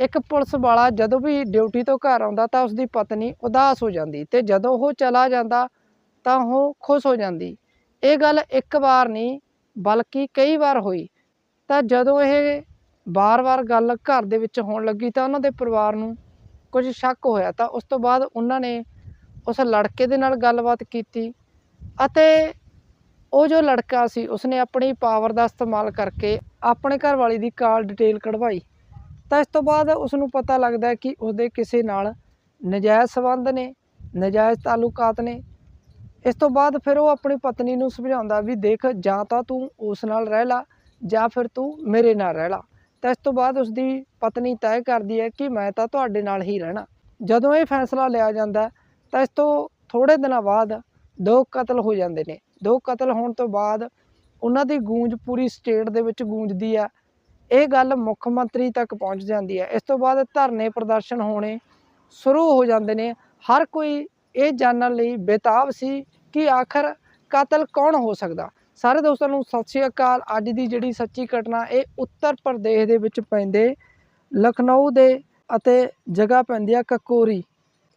ਇੱਕ ਪੁਲਿਸ ਵਾਲਾ ਜਦੋਂ ਵੀ ਡਿਊਟੀ ਤੋਂ ਘਰ ਆਉਂਦਾ ਤਾਂ ਉਸਦੀ ਪਤਨੀ ਉਦਾਸ ਹੋ ਜਾਂਦੀ ਤੇ ਜਦੋਂ ਉਹ ਚਲਾ ਜਾਂਦਾ ਤਾਂ ਉਹ ਖੁਸ਼ ਹੋ ਜਾਂਦੀ। ਇਹ ਗੱਲ ਇੱਕ ਵਾਰ ਨਹੀਂ, ਬਲਕਿ ਕਈ ਵਾਰ ਹੋਈ। ਤਾਂ ਜਦੋਂ ਇਹ ਵਾਰ-ਵਾਰ ਗੱਲ ਘਰ ਦੇ ਵਿੱਚ ਹੋਣ ਲੱਗੀ ਤਾਂ ਉਹਨਾਂ ਦੇ ਪਰਿਵਾਰ ਨੂੰ ਕੁਝ ਸ਼ੱਕ ਹੋਇਆ। ਤਾਂ ਉਸ ਤੋਂ ਬਾਅਦ ਉਹਨਾਂ ਨੇ ਉਸ ਲੜਕੇ ਦੇ ਨਾਲ ਗੱਲਬਾਤ ਕੀਤੀ ਅਤੇ ਉਹ ਜੋ ਲੜਕਾ ਸੀ, ਉਸਨੇ ਆਪਣੀ ਪਾਵਰ ਦਾ ਇਸਤੇਮਾਲ ਕਰਕੇ ਆਪਣੇ ਘਰ ਵਾਲੀ ਦੀ ਕਾਲ ਡਿਟੇਲ ਕਢਵਾਈ। ਤਾਂ ਇਸ ਤੋਂ ਬਾਅਦ ਉਸ ਨੂੰ ਪਤਾ ਲੱਗਦਾ ਕਿ ਉਸਦੇ ਕਿਸੇ ਨਾਲ ਨਜਾਇਜ਼ ਸੰਬੰਧ ਨੇ, ਨਜਾਇਜ਼ ਤਾਲੁਕਾਤ ਨੇ। ਇਸ ਤੋਂ ਬਾਅਦ ਫਿਰ ਉਹ ਆਪਣੀ ਪਤਨੀ ਨੂੰ ਸਮਝਾਉਂਦਾ ਵੀ ਦੇਖ, ਜਾਂ ਤਾਂ ਤੂੰ ਉਸ ਨਾਲ ਰਹਿ ਲਾ, ਜਾਂ ਫਿਰ ਤੂੰ ਮੇਰੇ ਨਾਲ ਰਹਿ ਲਾ। ਤਾਂ ਇਸ ਤੋਂ ਬਾਅਦ ਉਸ ਦੀ ਪਤਨੀ ਤੈਅ ਕਰਦੀ ਹੈ ਕਿ ਮੈਂ ਤਾਂ ਤੁਹਾਡੇ ਨਾਲ ਹੀ ਰਹਿਣਾ। ਜਦੋਂ ਇਹ ਫੈਸਲਾ ਲਿਆ ਜਾਂਦਾ, ਤਾਂ ਇਸ ਤੋਂ ਥੋੜੇ ਦਿਨਾਂ ਬਾਅਦ ਦੋ ਕਤਲ ਹੋ ਜਾਂਦੇ ਨੇ। ਦੋ ਕਤਲ ਹੋਣ ਤੋਂ ਬਾਅਦ ਉਹਨਾਂ ਦੀ ਗੂੰਜ ਪੂਰੀ ਸਟੇਟ ਦੇ ਵਿੱਚ ਗੂੰਜਦੀ ਆ ਇਹ ਗੱਲ ਮੁੱਖ ਮੰਤਰੀ ਤੱਕ ਪਹੁੰਚ ਜਾਂਦੀ ਹੈ। ਇਸ ਤੋਂ ਬਾਅਦ ਧਰਨੇ ਪ੍ਰਦਰਸ਼ਨ ਹੋਣੇ ਸ਼ੁਰੂ ਹੋ ਜਾਂਦੇ ਨੇ। ਹਰ ਕੋਈ ਇਹ ਜਾਣਨ ਲਈ ਬੇਤਾਬ ਸੀ ਕਿ ਆਖਰ ਕਾਤਲ ਕੌਣ ਹੋ ਸਕਦਾ। ਸਾਰੇ ਦੋਸਤਾਂ ਨੂੰ ਸਤਿ ਸ਼੍ਰੀ ਅਕਾਲ। ਅੱਜ ਦੀ ਜਿਹੜੀ ਸੱਚੀ ਘਟਨਾ, ਇਹ ਉੱਤਰ ਪ੍ਰਦੇਸ਼ ਦੇ ਵਿੱਚ ਪੈਂਦੇ ਲਖਨਊ ਦੇ ਅਤੇ ਜਗ੍ਹਾ ਪੈਂਦੀ ਆ ਕਕੋਰੀ।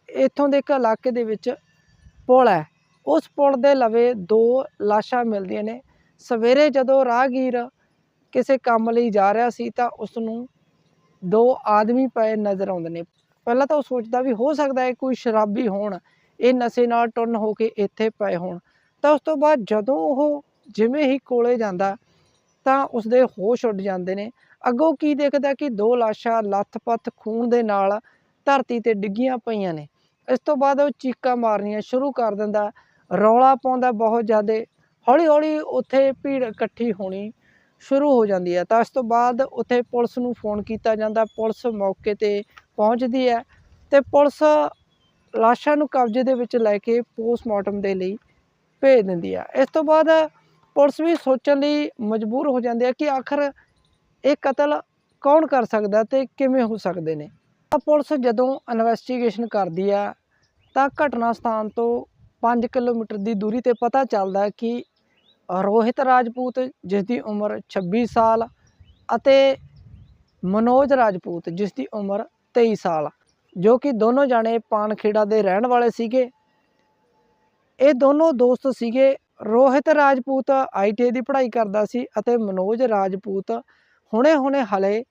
ਇੱਥੋਂ ਦੇ ਇੱਕ ਇਲਾਕੇ ਦੇ ਵਿੱਚ ਪੁਲ ਹੈ। ਉਸ ਪੁਲ ਦੇ ਲਵੇ ਦੋ ਲਾਸ਼ਾਂ ਮਿਲਦੀਆਂ ਨੇ। ਸਵੇਰੇ ਜਦੋਂ ਰਾਹਗੀਰ ਕਿਸੇ ਕੰਮ ਲਈ ਜਾ ਰਿਹਾ ਸੀ ਤਾਂ ਉਸ ਨੂੰ ਦੋ ਆਦਮੀ ਪਏ ਨਜ਼ਰ ਆਉਂਦੇ ਨੇ। ਪਹਿਲਾਂ ਤਾਂ ਉਹ ਸੋਚਦਾ ਵੀ ਹੋ ਸਕਦਾ ਹੈ ਕੋਈ ਸ਼ਰਾਬੀ ਹੋਣ, ਇਹ ਨਸ਼ੇ ਨਾਲ ਟੁੰਨ ਹੋ ਕੇ ਇੱਥੇ ਪਏ ਹੋਣ। ਤਾਂ ਉਸ ਤੋਂ ਬਾਅਦ ਜਦੋਂ ਉਹ ਜਿਵੇਂ ਹੀ ਕੋਲੇ ਜਾਂਦਾ ਤਾਂ ਉਸਦੇ ਹੋਸ਼ ਉੱਡ ਜਾਂਦੇ ਨੇ। ਅੱਗੋਂ ਕੀ ਦੇਖਦਾ ਕਿ ਦੋ ਲਾਸ਼ਾਂ ਲੱਥ-ਪੱਥ ਖੂਨ ਦੇ ਨਾਲ ਧਰਤੀ ਤੇ ਡਿੱਗੀਆਂ ਪਈਆਂ ਨੇ। ਇਸ ਤੋਂ ਬਾਅਦ ਉਹ ਚੀਕਾਂ ਮਾਰਨੀਆਂ ਸ਼ੁਰੂ ਕਰ ਦਿੰਦਾ। ਰੌਲਾ ਪਾਉਂਦਾ ਬਹੁਤ ਜ਼ਿਆਦਾ। ਹੌਲੀ-ਹੌਲੀ ਉੱਥੇ ਭੀੜ ਇਕੱਠੀ ਹੋਣੀ ਸ਼ੁਰੂ ਹੋ ਜਾਂਦੀ ਹੈ। ਤਾਂ ਇਸ ਤੋਂ ਬਾਅਦ ਉੱਥੇ ਪੁਲਿਸ ਨੂੰ ਫੋਨ ਕੀਤਾ ਜਾਂਦਾ। ਪੁਲਿਸ ਮੌਕੇ ਤੇ ਪਹੁੰਚਦੀ ਹੈ ਤੇ ਪੁਲਿਸ ਲਾਸ਼ਾਂ ਨੂੰ ਕਬਜ਼ੇ ਦੇ ਵਿੱਚ ਲੈ ਕੇ ਪੋਸਟਮਾਰਟਮ ਦੇ ਲਈ ਭੇਜ ਦਿੰਦੀ ਹੈ। ਇਸ ਤੋਂ ਬਾਅਦ ਪੁਲਿਸ ਵੀ ਸੋਚਣ ਲਈ ਮਜਬੂਰ ਹੋ ਜਾਂਦੀ ਹੈ ਕਿ ਆਖਰ ਇਹ ਕਤਲ ਕੌਣ ਕਰ ਸਕਦਾ ਤੇ ਕਿਵੇਂ ਹੋ ਸਕਦੇ ਨੇ। ਤਾਂ ਪੁਲਿਸ ਜਦੋਂ ਇਨਵੈਸਟੀਗੇਸ਼ਨ ਕਰਦੀ ਆ ਤਾਂ ਘਟਨਾ ਸਥਾਨ ਤੋਂ 5 ਕਿਲੋਮੀਟਰ ਦੀ ਦੂਰੀ ਤੇ ਪਤਾ ਚੱਲਦਾ ਕਿ ਰੋਹਿਤ ਰਾਜਪੂਤ ਜਿਸ ਦੀ ਉਮਰ 26 ਸਾਲ ਅਤੇ ਮਨੋਜ ਰਾਜਪੂਤ ਜਿਸ ਦੀ ਉਮਰ 23 ਸਾਲ, ਜੋ ਕਿ ਦੋਨੋਂ ਜਾਣੇ ਪਾਨਖੇੜਾ ਦੇ ਰਹਿਣ ਵਾਲੇ ਸੀਗੇ। ਇਹ ਦੋਨੋਂ ਦੋਸਤ ਸੀਗੇ। ਰੋਹਿਤ ਰਾਜਪੂਤ ਆਈਟੀਆਈ ਦੀ ਪੜ੍ਹਾਈ ਕਰਦਾ ਸੀ ਅਤੇ ਮਨੋਜ ਰਾਜਪੂਤ ਹੁਣੇ-ਹੁਣੇ ਹਲੇ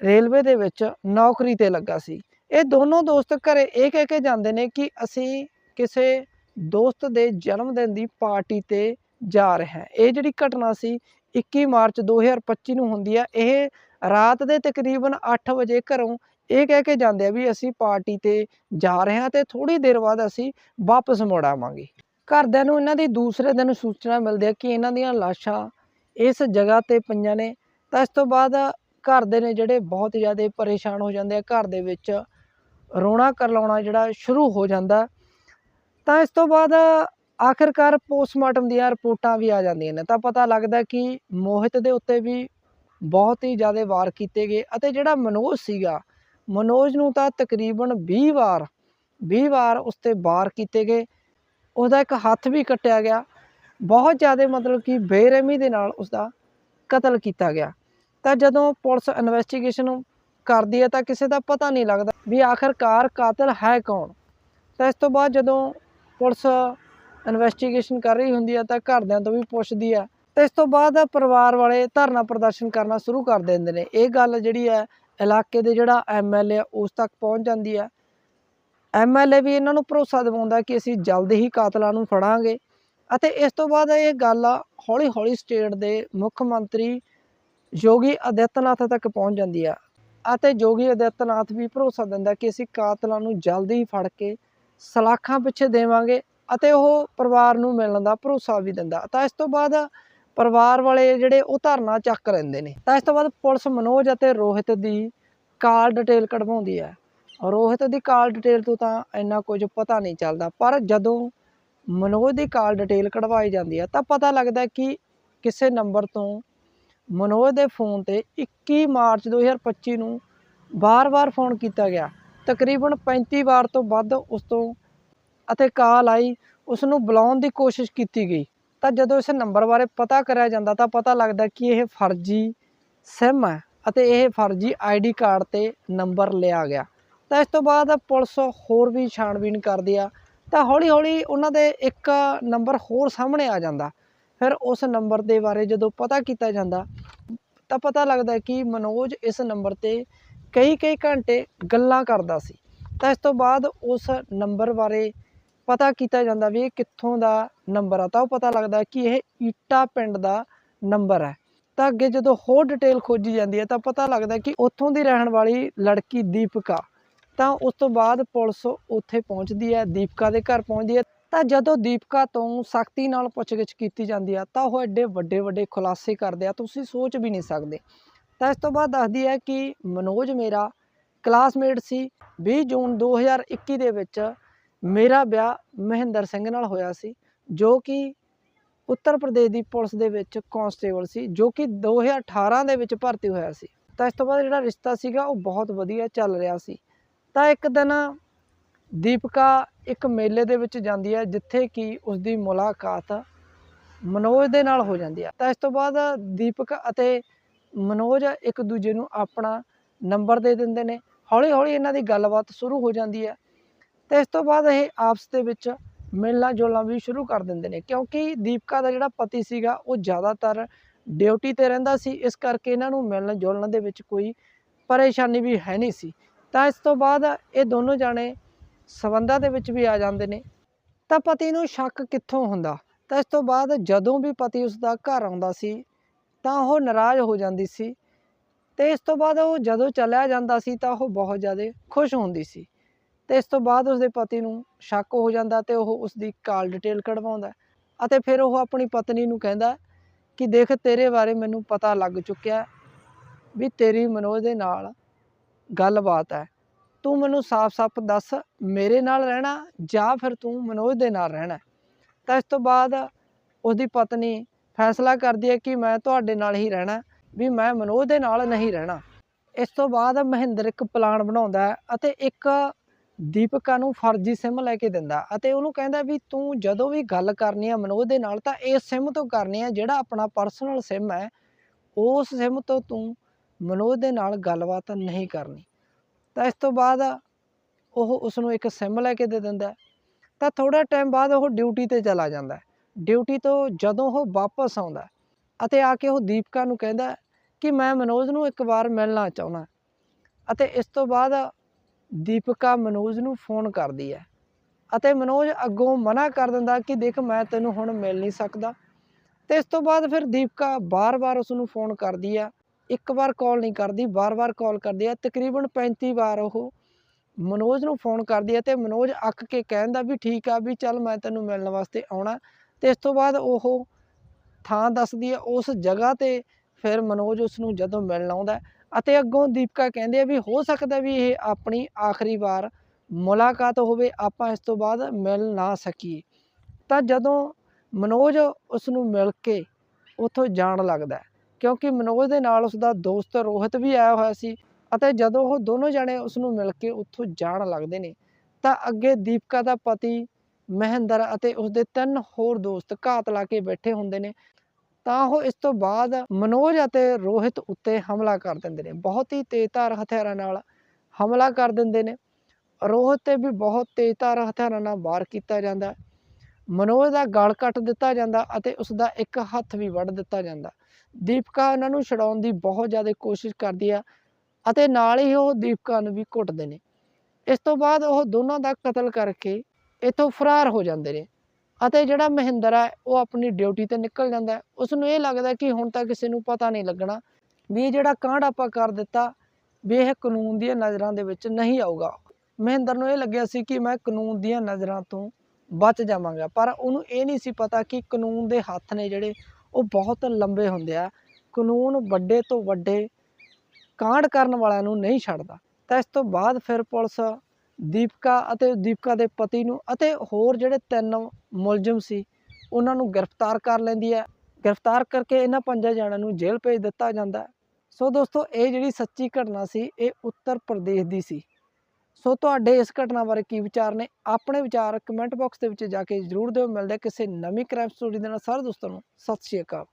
ਰੇਲਵੇ ਦੇ ਵਿੱਚ ਨੌਕਰੀ ਤੇ ਲੱਗਾ ਸੀ। ਇਹ ਦੋਨੋਂ ਦੋਸਤ ਘਰੇ ਇਹ ਕਹਿ ਕੇ ਜਾਂਦੇ ਨੇ ਕਿ ਅਸੀਂ ਕਿਸੇ ਦੋਸਤ ਦੇ ਜਨਮ ਦਿਨ ਦੀ ਪਾਰਟੀ ਤੇ ਜਾ ਰਿਹਾ ਹਾਂ। ਇਹ ਜਿਹੜੀ ਘਟਨਾ ਸੀ 21 ਮਾਰਚ 2025 ਨੂੰ ਹੁੰਦੀ ਆ। ਇਹ ਰਾਤ ਦੇ ਤਕਰੀਬਨ 8 ਵਜੇ ਘਰੋਂ ਇਹ ਕਹਿ ਕੇ ਜਾਂਦੇ ਆ ਵੀ ਅਸੀਂ ਪਾਰਟੀ ਤੇ ਜਾ ਰਹੇ ਹਾਂ ਤੇ ਥੋੜੀ ਦੇਰ ਬਾਅਦ ਅਸੀਂ ਵਾਪਸ ਮੁੜ ਆਵਾਂਗੇ। ਘਰਦਿਆਂ ਨੂੰ ਇਹਨਾਂ ਦੀ ਦੂਸਰੇ ਦਿਨ ਸੂਚਨਾ ਮਿਲਦੀ ਹੈ ਕਿ ਇਹਨਾਂ ਦੀਆਂ ਲਾਸ਼ਾਂ ਇਸ ਜਗ੍ਹਾ ਤੇ ਪਈਆਂ ਨੇ। ਤਾਂ ਇਸ ਤੋਂ ਬਾਅਦ ਘਰ ਦੇ ਨੇ ਜਿਹੜੇ ਬਹੁਤ ਜ਼ਿਆਦਾ ਪਰੇਸ਼ਾਨ ਹੋ ਜਾਂਦੇ ਆ, ਘਰ ਦੇ ਵਿੱਚ ਰੋਣਾ ਕਰਲਾਉਣਾ ਜਿਹੜਾ ਸ਼ੁਰੂ ਹੋ ਜਾਂਦਾ। ਤਾਂ ਇਸ ਤੋਂ ਬਾਅਦ ਆਖਿਰਕਾਰ ਪੋਸਟਮਾਰਟਮ ਦੀਆਂ ਰਿਪੋਰਟਾਂ ਵੀ ਆ ਜਾਂਦੀਆਂ ਨੇ। ਤਾਂ ਪਤਾ ਲੱਗਦਾ ਕਿ ਮੋਹਿਤ ਦੇ ਉੱਤੇ ਵੀ ਬਹੁਤ ਹੀ ਜ਼ਿਆਦਾ ਵਾਰ ਕੀਤੇ ਗਏ ਅਤੇ ਜਿਹੜਾ ਮਨੋਜ ਸੀਗਾ, ਮਨੋਜ ਨੂੰ ਤਾਂ ਤਕਰੀਬਨ 20 ਵਾਰ 20 ਵਾਰ ਉਸ ਤੇ ਵਾਰ ਕੀਤੇ ਗਏ। ਉਹਦਾ ਇੱਕ ਹੱਥ ਵੀ ਕੱਟਿਆ ਗਿਆ। ਬਹੁਤ ਜ਼ਿਆਦਾ ਮਤਲਬ ਕਿ ਬੇਰਹਿਮੀ ਦੇ ਨਾਲ ਉਸ ਦਾ ਕਤਲ ਕੀਤਾ ਗਿਆ। ਤਾਂ ਜਦੋਂ ਪੁਲਿਸ ਇਨਵੈਸਟੀਗੇਸ਼ਨ ਕਰਦੀ ਹੈ ਤਾਂ ਕਿਸੇ ਦਾ ਪਤਾ ਨਹੀਂ ਲੱਗਦਾ ਵੀ ਆਖਰਕਾਰ ਕਾਤਲ ਹੈ ਕੌਣ। ਤਾਂ ਇਸ ਤੋਂ ਬਾਅਦ ਜਦੋਂ ਪੁਲਿਸ ਇਨਵੈਸਟੀਗੇਸ਼ਨ ਕਰ ਰਹੀ ਹੁੰਦੀ ਹੈ ਤਾਂ ਘਰਦਿਆਂ ਤੋਂ ਵੀ ਪੁੱਛਦੀ ਹੈ ਤੇ ਇਸ ਤੋਂ ਬਾਅਦ ਪਰਿਵਾਰ ਵਾਲੇ ਧਰਨਾ ਪ੍ਰਦਰਸ਼ਨ ਕਰਨਾ ਸ਼ੁਰੂ ਕਰ ਦਿੰਦੇ ਨੇ। ਇਹ ਗੱਲ ਜਿਹੜੀ ਹੈ ਇਲਾਕੇ ਦੇ ਜਿਹੜਾ ਐਮਐਲਏ ਆ ਉਸ ਤੱਕ ਪਹੁੰਚ ਜਾਂਦੀ ਹੈ ਐਮਐਲਏ ਵੀ ਇਹਨਾਂ ਨੂੰ ਭਰੋਸਾ ਦਿਵਾਉਂਦਾ ਕਿ ਅਸੀਂ ਜਲਦ ਹੀ ਕਾਤਲਾਂ ਨੂੰ ਫੜਾਂਗੇ। ਅਤੇ ਇਸ ਤੋਂ ਬਾਅਦ ਇਹ ਗੱਲ ਹੌਲੀ ਹੌਲੀ ਸਟੇਟ ਦੇ ਮੁੱਖ ਮੰਤਰੀ ਯੋਗੀ ਆਦਿੱਤਨਾਥ ਤੱਕ ਪਹੁੰਚ ਜਾਂਦੀ ਆ। ਅਤੇ ਯੋਗੀ ਆਦਿੱਤਨਾਥ ਵੀ ਭਰੋਸਾ ਦਿੰਦਾ ਕਿ ਅਸੀਂ ਕਾਤਲਾਂ ਨੂੰ ਜਲਦੀ ਹੀ ਫੜ ਕੇ ਸਲਾਖਾਂ ਪਿੱਛੇ ਦੇਵਾਂਗੇ। ਅਤੇ ਉਹ ਪਰਿਵਾਰ ਨੂੰ ਮਿਲਣ ਦਾ ਭਰੋਸਾ ਵੀ ਦਿੰਦਾ। ਤਾਂ ਇਸ ਤੋਂ ਬਾਅਦ ਪਰਿਵਾਰ ਵਾਲੇ ਜਿਹੜੇ ਉਹ ਧਰਨਾ ਚੱਕ ਲੈਂਦੇ ਨੇ। ਤਾਂ ਇਸ ਤੋਂ ਬਾਅਦ ਪੁਲਿਸ ਮਨੋਜ ਅਤੇ ਰੋਹਿਤ ਦੀ ਕਾਲ ਡਿਟੇਲ ਕਢਵਾਉਂਦੀ ਹੈ। ਰੋਹਿਤ ਦੀ ਕਾਲ ਡਿਟੇਲ ਤੋਂ ਤਾਂ ਇੰਨਾ ਕੁਝ ਪਤਾ ਨਹੀਂ ਚੱਲਦਾ, ਪਰ ਜਦੋਂ ਮਨੋਜ ਦੀ ਕਾਲ ਡਿਟੇਲ ਕਢਵਾਈ ਜਾਂਦੀ ਹੈ, ਤਾਂ ਪਤਾ ਲੱਗਦਾ ਕਿ ਕਿਸੇ ਨੰਬਰ ਤੋਂ ਮਨੋਜ ਦੇ ਫੋਨ ਤੇ 21 ਮਾਰਚ 2025 ਨੂੰ ਵਾਰ-ਵਾਰ ਫੋਨ ਕੀਤਾ ਗਿਆ। ਤਕਰੀਬਨ 35 ਵਾਰ ਤੋਂ ਵੱਧ ਉਸ ਤੋਂ ਅਤੇ ਕਾਲ ਆਈ ਉਸ ਨੂੰ ਬੁਲਾਉਣ ਦੀ ਕੋਸ਼ਿਸ਼ ਕੀਤੀ ਗਈ। ਤਾਂ ਜਦੋਂ ਇਸ ਨੰਬਰ ਬਾਰੇ ਪਤਾ ਕਰਿਆ ਜਾਂਦਾ ਤਾਂ ਪਤਾ ਲੱਗਦਾ ਕਿ ਇਹ ਫਰਜ਼ੀ ਸਿਮ ਹੈ ਅਤੇ ਇਹ ਫਰਜ਼ੀ ਆਈਡੀ ਕਾਰਡ ਤੇ ਨੰਬਰ ਲਿਆ ਗਿਆ। ਤਾਂ ਇਸ ਤੋਂ ਬਾਅਦ ਪੁਲਿਸ ਹੋਰ ਵੀ ਛਾਣਬੀਣ ਕਰਦੀ ਆ। ਤਾਂ ਹੌਲੀ ਹੌਲੀ ਉਹਨਾਂ ਦੇ ਇੱਕ ਨੰਬਰ ਹੋਰ ਸਾਹਮਣੇ ਆ ਜਾਂਦਾ। ਫਿਰ ਉਸ ਨੰਬਰ ਦੇ ਬਾਰੇ ਜਦੋਂ ਪਤਾ ਕੀਤਾ ਜਾਂਦਾ, ਤਾਂ ਪਤਾ ਲੱਗਦਾ ਕਿ ਮਨੋਜ ਇਸ ਨੰਬਰ ਤੇ ਕਈ ਕਈ ਘੰਟੇ ਗੱਲਾਂ ਕਰਦਾ ਸੀ। ਤਾਂ ਇਸ ਤੋਂ ਬਾਅਦ ਉਸ ਨੰਬਰ ਬਾਰੇ ਪਤਾ ਕੀਤਾ ਜਾਂਦਾ ਵੀ ਇਹ ਕਿੱਥੋਂ ਦਾ ਨੰਬਰ ਆ, ਤਾਂ ਉਹ ਪਤਾ ਲੱਗਦਾ ਕਿ ਇਹ ਈਟਾ ਪਿੰਡ ਦਾ ਨੰਬਰ ਹੈ। ਤਾਂ ਅੱਗੇ ਜਦੋਂ ਹੋਰ ਡਿਟੇਲ ਖੋਜੀ ਜਾਂਦੀ ਹੈ, ਤਾਂ ਪਤਾ ਲੱਗਦਾ ਕਿ ਉੱਥੋਂ ਦੀ ਰਹਿਣ ਵਾਲੀ ਲੜਕੀ ਦੀਪਕਾ, ਤਾਂ ਉਸ ਤੋਂ ਬਾਅਦ ਪੁਲਿਸ ਉੱਥੇ ਪਹੁੰਚਦੀ ਹੈ, ਦੀਪਕਾ ਦੇ ਘਰ ਪਹੁੰਚਦੀ ਹੈ। ਤਾਂ ਜਦੋਂ ਦੀਪਕਾ ਤੋਂ ਸਖਤੀ ਨਾਲ ਪੁੱਛਗਿੱਛ ਕੀਤੀ ਜਾਂਦੀ ਆ, ਤਾਂ ਉਹ ਐਡੇ ਵੱਡੇ ਵੱਡੇ ਖੁਲਾਸੇ ਕਰਦੇ ਆ, ਤੁਸੀਂ ਸੋਚ ਵੀ ਨਹੀਂ ਸਕਦੇ। ਤਾਂ ਇਸ ਤੋਂ ਬਾਅਦ ਦੱਸਦੀ ਹੈ ਕਿ ਮਨੋਜ ਮੇਰਾ ਕਲਾਸਮੇਟ ਸੀ 20 ਜੂਨ 2021 ਦੇ ਵਿੱਚ ਮੇਰਾ ਵਿਆਹ ਮਹਿੰਦਰ ਸਿੰਘ ਨਾਲ ਹੋਇਆ ਸੀ, ਜੋ ਕਿ ਉੱਤਰ ਪ੍ਰਦੇਸ਼ ਦੀ ਪੁਲਿਸ ਦੇ ਵਿੱਚ ਕਾਂਸਟੇਬਲ ਸੀ, ਜੋ ਕਿ 2018 ਦੇ ਵਿੱਚ ਭਰਤੀ ਹੋਇਆ ਸੀ। ਤਾਂ ਇਸ ਤੋਂ ਬਾਅਦ ਜਿਹੜਾ ਰਿਸ਼ਤਾ ਸੀਗਾ, ਉਹ ਬਹੁਤ ਵਧੀਆ ਚੱਲ ਰਿਹਾ ਸੀ। ਤਾਂ ਇੱਕ ਦਿਨ ਦੀਪਕਾ ਇੱਕ ਮੇਲੇ ਦੇ ਵਿੱਚ ਜਾਂਦੀ ਹੈ, ਜਿੱਥੇ ਕਿ ਉਸ ਦੀ ਮੁਲਾਕਾਤ ਮਨੋਜ ਦੇ ਨਾਲ ਹੋ ਜਾਂਦੀ ਹੈ। ਤਾਂ ਇਸ ਤੋਂ ਬਾਅਦ ਦੀਪਕ ਅਤੇ ਮਨੋਜ ਇੱਕ ਦੂਜੇ ਨੂੰ ਆਪਣਾ ਨੰਬਰ ਦੇ ਦਿੰਦੇ ਨੇ। ਹੌਲੀ ਹੌਲੀ ਇਹਨਾਂ ਦੀ ਗੱਲਬਾਤ ਸ਼ੁਰੂ ਹੋ ਜਾਂਦੀ ਹੈ। ਤੇ ਇਸ ਤੋਂ ਬਾਅਦ ਇਹ ਆਪਸ ਦੇ ਵਿੱਚ ਮਿਲਣਾ ਜੁਲਣਾ ਵੀ ਸ਼ੁਰੂ ਕਰ ਦਿੰਦੇ ਨੇ, ਕਿਉਂਕਿ ਦੀਪਕਾ ਦਾ ਜਿਹੜਾ ਪਤੀ ਸੀਗਾ ਉਹ ਜ਼ਿਆਦਾਤਰ ਡਿਊਟੀ ਤੇ ਰਹਿੰਦਾ ਸੀ, ਇਸ ਕਰਕੇ ਇਹਨਾਂ ਨੂੰ ਮਿਲਣ ਜੁਲਣ ਦੇ ਵਿੱਚ ਕੋਈ ਪਰੇਸ਼ਾਨੀ ਵੀ ਹੈ ਨਹੀਂ ਸੀ। ਤਾਂ ਇਸ ਤੋਂ ਬਾਅਦ ਇਹ ਦੋਨੋਂ ਜਾਣੇ ਸਬੰਧਾਂ ਦੇ ਵਿੱਚ ਵੀ ਆ ਜਾਂਦੇ ਨੇ। ਤਾਂ ਪਤੀ ਨੂੰ ਸ਼ੱਕ ਕਿੱਥੋਂ ਹੁੰਦਾ? ਤਾਂ ਇਸ ਤੋਂ ਬਾਅਦ ਜਦੋਂ ਵੀ ਪਤੀ ਉਸ ਦਾ ਘਰ ਆਉਂਦਾ ਸੀ, ਤਾਂ ਉਹ ਨਾਰਾਜ਼ ਹੋ ਜਾਂਦੀ ਸੀ ਤੇ ਇਸ ਤੋਂ ਬਾਅਦ ਉਹ ਜਦੋਂ ਚਲਿਆ ਜਾਂਦਾ ਸੀ, ਤਾਂ ਉਹ ਬਹੁਤ ਜ਼ਿਆਦਾ ਖੁਸ਼ ਹੁੰਦੀ ਸੀ। ਤੇ ਇਸ ਤੋਂ ਬਾਅਦ ਉਸਦੇ ਪਤੀ ਨੂੰ ਸ਼ੱਕ ਹੋ ਜਾਂਦਾ ਤੇ ਉਹ ਉਸ ਦੀ ਕਾਲ ਡਿਟੇਲ ਕਢਵਾਉਂਦਾ ਅਤੇ ਫਿਰ ਉਹ ਆਪਣੀ ਪਤਨੀ ਨੂੰ ਕਹਿੰਦਾ ਕਿ ਦੇਖ ਤੇਰੇ ਬਾਰੇ ਮੈਨੂੰ ਪਤਾ ਲੱਗ ਚੁੱਕਿਆ ਵੀ ਤੇਰੀ ਮਨੋਜ ਦੇ ਨਾਲ ਗੱਲਬਾਤ ਹੈ। ਤੂੰ ਮੈਨੂੰ ਸਾਫ਼-ਸਾਫ਼ ਦੱਸ ਮੇਰੇ ਨਾਲ ਰਹਿਣਾ ਜਾਂ ਫਿਰ ਤੂੰ ਮਨੋਜ ਦੇ ਨਾਲ ਰਹਿਣਾ ਤਾਂ ਇਸ ਤੋਂ ਬਾਅਦ ਉਸਦੀ ਪਤਨੀ ਫੈਸਲਾ ਕਰਦੀ ਹੈ ਕਿ ਮੈਂ ਤੁਹਾਡੇ ਨਾਲ ਹੀ ਰਹਿਣਾ ਵੀ ਮੈਂ ਮਨੋਜ ਦੇ ਨਾਲ ਨਹੀਂ ਰਹਿਣਾ। ਇਸ ਤੋਂ ਬਾਅਦ ਮਹਿੰਦਰ ਇੱਕ ਪਲਾਨ ਬਣਾਉਂਦਾ ਅਤੇ ਇੱਕ ਦੀਪਕਾ ਨੂੰ ਫਰਜ਼ੀ ਸਿਮ ਲੈ ਕੇ ਦਿੰਦਾ ਅਤੇ ਉਹਨੂੰ ਕਹਿੰਦਾ ਵੀ ਤੂੰ ਜਦੋਂ ਵੀ ਗੱਲ ਕਰਨੀ ਆ ਮਨੋਜ ਦੇ ਨਾਲ ਤਾਂ ਇਸ ਸਿਮ ਤੋਂ ਕਰਨੀ ਹੈ ਜਿਹੜਾ ਆਪਣਾ ਪਰਸਨਲ ਸਿਮ ਹੈ, ਉਸ ਸਿਮ ਤੋਂ ਤੂੰ ਮਨੋਜ ਦੇ ਨਾਲ ਗੱਲਬਾਤ ਨਹੀਂ ਕਰਨੀ। ਤਾਂ ਇਸ ਤੋਂ ਬਾਅਦ ਉਹ ਉਸ ਨੂੰ ਇੱਕ ਸਿਮ ਲੈ ਕੇ ਦੇ ਦਿੰਦਾ ਤਾਂ ਥੋੜਾ ਟਾਈਮ ਬਾਅਦ ਉਹ ਡਿਊਟੀ ਤੇ ਚਲਾ ਜਾਂਦਾ ਡਿਊਟੀ ਤੋਂ ਜਦੋਂ ਉਹ ਵਾਪਸ ਆਉਂਦਾ ਅਤੇ ਆ ਕੇ ਉਹ ਦੀਪਕਾ ਨੂੰ ਕਹਿੰਦਾ ਕਿ ਮੈਂ ਮਨੋਜ ਨੂੰ ਇੱਕ ਵਾਰ ਮਿਲਣਾ ਚਾਹੁੰਦਾ ਅਤੇ ਇਸ ਤੋਂ ਬਾਅਦ ਦੀਪਿਕਾ ਮਨੋਜ ਨੂੰ ਫੋਨ ਕਰਦੀ ਹੈ ਅਤੇ ਮਨੋਜ ਅੱਗੋਂ ਮਨਾ ਕਰ ਦਿੰਦਾ ਕਿ ਦੇਖ ਮੈਂ ਤੈਨੂੰ ਹੁਣ ਮਿਲ ਨਹੀਂ ਸਕਦਾ। ਤੇ ਇਸ ਤੋਂ ਬਾਅਦ ਫਿਰ ਦੀਪਿਕਾ ਬਾਰ-ਬਾਰ ਉਸ ਨੂੰ ਫੋਨ ਕਰਦੀ ਆ ਇੱਕ ਵਾਰ ਕਾਲ ਨਹੀਂ ਕਰਦੀ, ਬਾਰ-ਬਾਰ ਕਾਲ ਕਰਦੀ ਆ ਤਕਰੀਬਨ 35 ਵਾਰ ਉਹ ਮਨੋਜ ਨੂੰ ਫੋਨ ਕਰਦੀ ਆ ਤੇ ਮਨੋਜ ਅੱਕ ਕੇ ਕਹਿੰਦਾ ਵੀ ਠੀਕ ਆ ਵੀ ਚੱਲ ਮੈਂ ਤੈਨੂੰ ਮਿਲਣ ਵਾਸਤੇ ਆਉਣਾ। ਤੇ ਇਸ ਤੋਂ ਬਾਅਦ ਉਹ ਥਾਂ ਦੱਸਦੀ ਆ ਉਸ ਜਗ੍ਹਾ ਤੇ ਫਿਰ ਮਨੋਜ ਉਸ ਨੂੰ ਜਦੋਂ ਮਿਲਣ ਆਉਂਦਾ ਅਤੇ ਅੱਗੋਂ ਦੀਪਕਾ ਕਹਿੰਦੇ ਆ ਵੀ ਹੋ ਸਕਦਾ ਵੀ ਇਹ ਆਪਣੀ ਆਖਰੀ ਵਾਰ ਮੁਲਾਕਾਤ ਹੋਵੇ, ਆਪਾਂ ਇਸ ਤੋਂ ਬਾਅਦ ਮਿਲ ਨਾ ਸਕੀਏ। ਤਾਂ ਜਦੋਂ ਮਨੋਜ ਉਸ ਨੂੰ ਮਿਲ ਕੇ ਉੱਥੋਂ ਜਾਣ ਲੱਗਦਾ ਕਿਉਂਕਿ ਮਨੋਜ ਦੇ ਨਾਲ ਉਸ ਦਾ ਦੋਸਤ ਰੋਹਿਤ ਵੀ ਆਇਆ ਹੋਇਆ ਸੀ ਅਤੇ ਜਦੋਂ ਉਹ ਦੋਨੋਂ ਜਣੇ ਉਸ ਨੂੰ ਮਿਲ ਕੇ ਉੱਥੋਂ ਜਾਣ ਲੱਗਦੇ ਨੇ, ਤਾਂ ਅੱਗੇ ਦੀਪਕਾ ਦਾ ਪਤੀ ਮਹਿੰਦਰ ਅਤੇ ਉਸਦੇ ਤਿੰਨ ਹੋਰ ਦੋਸਤ ਘਾਤ ਲਾ ਕੇ ਬੈਠੇ ਹੁੰਦੇ ਨੇ। ਤਾਂ ਉਹ ਇਸ ਤੋਂ ਬਾਅਦ ਮਨੋਜ ਅਤੇ ਰੋਹਿਤ ਉੱਤੇ ਹਮਲਾ ਕਰ ਦਿੰਦੇ ਨੇ। ਬਹੁਤ ਹੀ ਤੇਜ਼ਧਾਰ ਹਥਿਆਰਾਂ ਨਾਲ ਹਮਲਾ ਕਰ ਦਿੰਦੇ ਨੇ। ਰੋਹਿਤ ਤੇ ਵੀ ਬਹੁਤ ਤੇਜ਼ਧਾਰ ਹਥਿਆਰਾਂ ਨਾਲ ਵਾਰ ਕੀਤਾ ਜਾਂਦਾ। ਮਨੋਜ ਦਾ ਗਲ ਕੱਟ ਦਿੱਤਾ ਜਾਂਦਾ ਅਤੇ ਉਸ ਦਾ ਇੱਕ ਹੱਥ ਵੀ ਵੱਢ ਦਿੱਤਾ ਜਾਂਦਾ। ਦੀਪਕਾ ਉਹਨਾਂ ਨੂੰ ਛਡਾਉਣ ਦੀ ਬਹੁਤ ਜ਼ਿਆਦਾ ਕੋਸ਼ਿਸ਼ ਕਰਦੀ ਆ ਅਤੇ ਨਾਲ ਹੀ ਉਹ ਦੀਪਕਾ ਨੂੰ ਵੀ ਕੁੱਟਦੇ ਨੇ। ਇਸ ਤੋਂ ਬਾਅਦ ਉਹ ਦੋਨਾਂ ਦਾ ਕਤਲ ਕਰਕੇ ਇੱਥੋਂ ਫਰਾਰ ਹੋ ਜਾਂਦੇ ਨੇ। ਅਤੇ ਜਿਹੜਾ ਮਹਿੰਦਰ ਹੈ, ਉਹ ਆਪਣੀ ਡਿਊਟੀ ਤੇ ਨਿਕਲ ਜਾਂਦਾ ਹੈ। ਉਸ ਨੂੰ ਇਹ ਲੱਗਦਾ ਕਿ ਹੁਣ ਤਾਂ ਕਿਸੇ ਨੂੰ ਪਤਾ ਨਹੀਂ ਲੱਗਣਾ ਵੀ ਇਹ ਜਿਹੜਾ ਕਾਂਡ ਆਪਾਂ ਕਰ ਦਿੱਤਾ, ਵੀ ਇਹ ਕਾਨੂੰਨ ਦੀਆਂ ਨਜ਼ਰਾਂ ਦੇ ਵਿੱਚ ਨਹੀਂ ਆਊਗਾ। ਮਹਿੰਦਰ ਨੂੰ ਇਹ ਲੱਗਿਆ ਸੀ ਕਿ ਮੈਂ ਕਾਨੂੰਨ ਦੀਆਂ ਨਜ਼ਰਾਂ ਤੋਂ ਬਚ ਜਾਵਾਂਗਾ, ਪਰ ਉਹਨੂੰ ਇਹ ਨਹੀਂ ਸੀ ਪਤਾ ਕਿ ਕਾਨੂੰਨ ਦੇ ਹੱਥ ਨੇ ਜਿਹੜੇ, ਉਹ ਬਹੁਤ ਲੰਬੇ ਹੁੰਦੇ ਆ। ਕਾਨੂੰਨ ਵੱਡੇ ਤੋਂ ਵੱਡੇ ਕਾਂਡ ਕਰਨ ਵਾਲਿਆਂ ਨੂੰ ਨਹੀਂ ਛੱਡਦਾ। ਤਾਂ ਇਸ ਤੋਂ ਬਾਅਦ ਫਿਰ ਪੁਲਿਸ ਦੀਪਕਾ ਅਤੇ ਦੀਪਕਾ ਦੇ ਪਤੀ ਨੂੰ ਅਤੇ ਹੋਰ ਜਿਹੜੇ ਤਿੰਨ ਮੁਲਜ਼ਮ ਸੀ, ਉਹਨਾਂ ਨੂੰ ਗ੍ਰਿਫਤਾਰ ਕਰ ਲੈਂਦੀ ਹੈ। ਗ੍ਰਿਫਤਾਰ ਕਰਕੇ ਇਹਨਾਂ ਪੰਜਾਂ ਜਣਿਆਂ ਨੂੰ ਜੇਲ੍ਹ ਭੇਜ ਦਿੱਤਾ ਜਾਂਦਾ ਸੋ ਦੋਸਤੋ, ਇਹ ਜਿਹੜੀ ਸੱਚੀ ਘਟਨਾ ਸੀ, ਇਹ ਉੱਤਰ ਪ੍ਰਦੇਸ਼ ਦੀ ਸੀ। ਸੋ ਤੁਹਾਡੇ ਇਸ ਘਟਨਾ ਬਾਰੇ ਕੀ ਵਿਚਾਰ ਨੇ, ਆਪਣੇ ਵਿਚਾਰ ਕਮੈਂਟ ਬਾਕਸ ਦੇ ਵਿੱਚ ਜਾ ਕੇ ਜ਼ਰੂਰ ਦਿਓ। ਮਿਲਦੇ ਕਿਸੇ ਨਵੀਂ ਕ੍ਰਾਈਮ ਸਟੋਰੀ ਦੇ ਨਾਲ। ਸਾਰੇ ਦੋਸਤਾਂ ਨੂੰ ਸਤਿ ਸ਼੍ਰੀ ਅਕਾਲ।